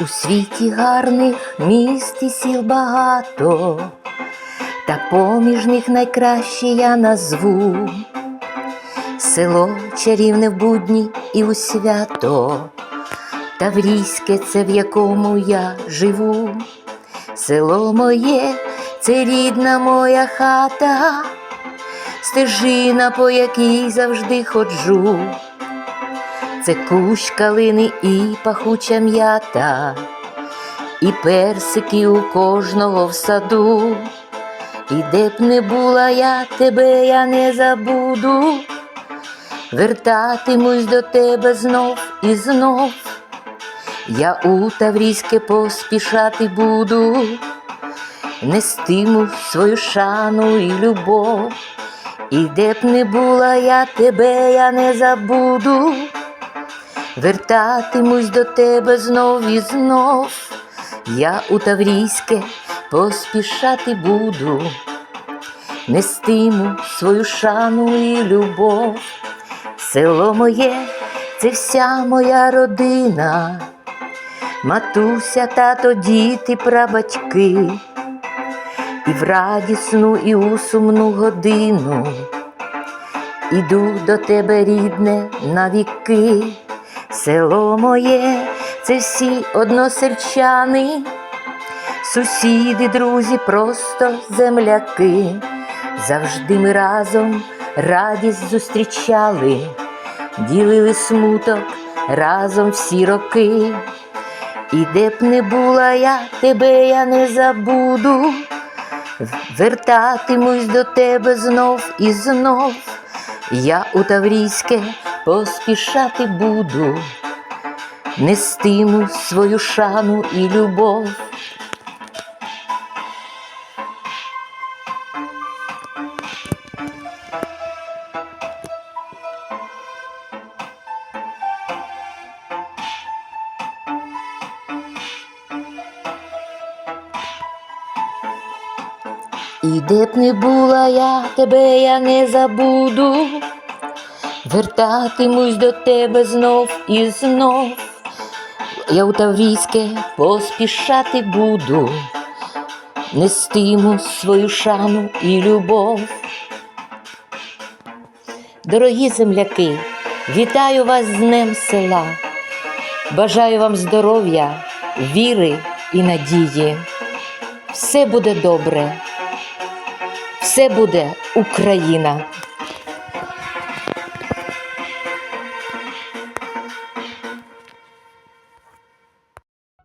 У світі гарних міст і сіл багато, та поміж них найкраще я назву село чарівне в будні і у свято, Таврійське це в якому я живу. Село моє це рідна моя хата, стежина, по якій завжди ходжу. Це кущ калини і пахуча м'ята, і персики у кожного в саду. І де б не була я, тебе я не забуду. Вертатимусь до тебе знов і знов. Я у Таврійське поспішати буду, нестиму свою шану і любов. І де б не була я, тебе я не забуду. Вертатимусь до тебе знов і знов, я у Таврійське поспішати буду, нестиму свою шану і любов. Село моє це вся моя родина, матуся, тато, діти, прабатьки, і в радісну, і у сумну годину. Іду до тебе, рідне, навіки. Село моє, це всі односельчани, сусіди, друзі, просто земляки. Завжди ми разом радість зустрічали, ділили смуток разом всі роки. І де б не була я, тебе я не забуду, вертатимусь до тебе знов і знов. Я у Таврійське поспішати буду, нестиму свою шану і любов. І де б не була я, тебе я не забуду. Вертатимусь до тебе знов і знов. Я у Таврійське поспішати буду, нестиму свою шану і любов. Дорогі земляки, вітаю вас з Днем села. Бажаю вам здоров'я, віри і надії. Все буде добре, все буде Україна.